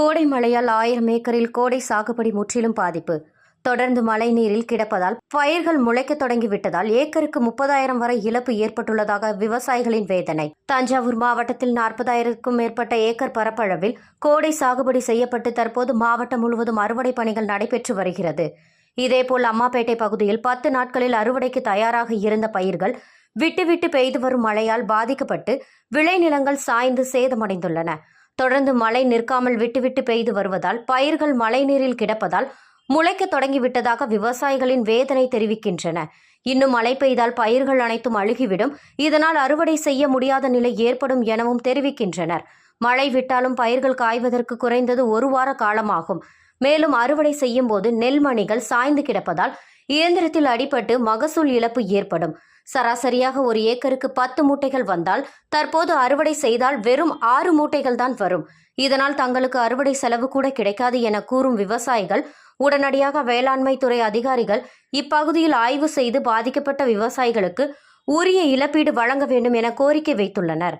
கோடை மழையால் ஆயிரம் ஏக்கரில் கோடை சாகுபடி முற்றிலும் பாதிப்பு. தொடர்ந்து மழை நீரில் கிடப்பதால் பயிர்கள் முளைக்கத் தொடங்கிவிட்டதால் ஏக்கருக்கு முப்பதாயிரம் வரை இழப்பு ஏற்பட்டுள்ளதாக விவசாயிகளின் வேதனை. தஞ்சாவூர் மாவட்டத்தில் நாற்பதாயிரத்துக்கும் மேற்பட்ட ஏக்கர் பரப்பளவில் கோடை சாகுபடி செய்யப்பட்டு தற்போது மாவட்டம் முழுவதும் அறுவடை பணிகள் நடைபெற்று வருகிறது. இதேபோல் அம்மாப்பேட்டை பகுதியில் பத்து நாட்களில் அறுவடைக்கு தயாராக இருந்த பயிர்கள் விட்டு விட்டு பெய்து வரும் மழையால் பாதிக்கப்பட்டு விளைநிலங்கள் சாய்ந்து சேதமடைந்துள்ளன. தொடர்ந்து மழை நிற்காமல் விட்டுவிட்டு பெய்து வருவதால் பயிர்கள் மழைநீரில் கிடப்பதால் முளைக்க தொடங்கிவிட்டதாக விவசாயிகளின் வேதனை தெரிவிக்கின்றன. இன்னும் மழை பெய்தால் பயிர்கள் அனைத்தும் அழுகிவிடும். இதனால் அறுவடை செய்ய முடியாத நிலை ஏற்படும் எனவும் தெரிவிக்கின்றனர். மழை விட்டாலும் பயிர்கள் காய்வதற்கு குறைந்தது ஒரு வார காலமாகும். மேலும் அறுவடை செய்யும் போது நெல்மணிகள் சாய்ந்து கிடப்பதால் இயந்திரத்தில் அடிபட்டு மகசூல் இழப்பு ஏற்படும். சராசரியாக ஒரு ஏக்கருக்கு பத்து மூட்டைகள் வந்தால் தற்போது அறுவடை செய்தால் வெறும் ஆறு மூட்டைகள் தான் வரும். இதனால் தங்களுக்கு அறுவடை செலவு கூட கிடைக்காது என கூறும் விவசாயிகள் உடனடியாக வேளாண்மை துறை அதிகாரிகள் இப்பகுதியில் ஆய்வு செய்து பாதிக்கப்பட்ட விவசாயிகளுக்கு உரிய இழப்பீடு வழங்க வேண்டும் என கோரிக்கை வைத்துள்ளனர்.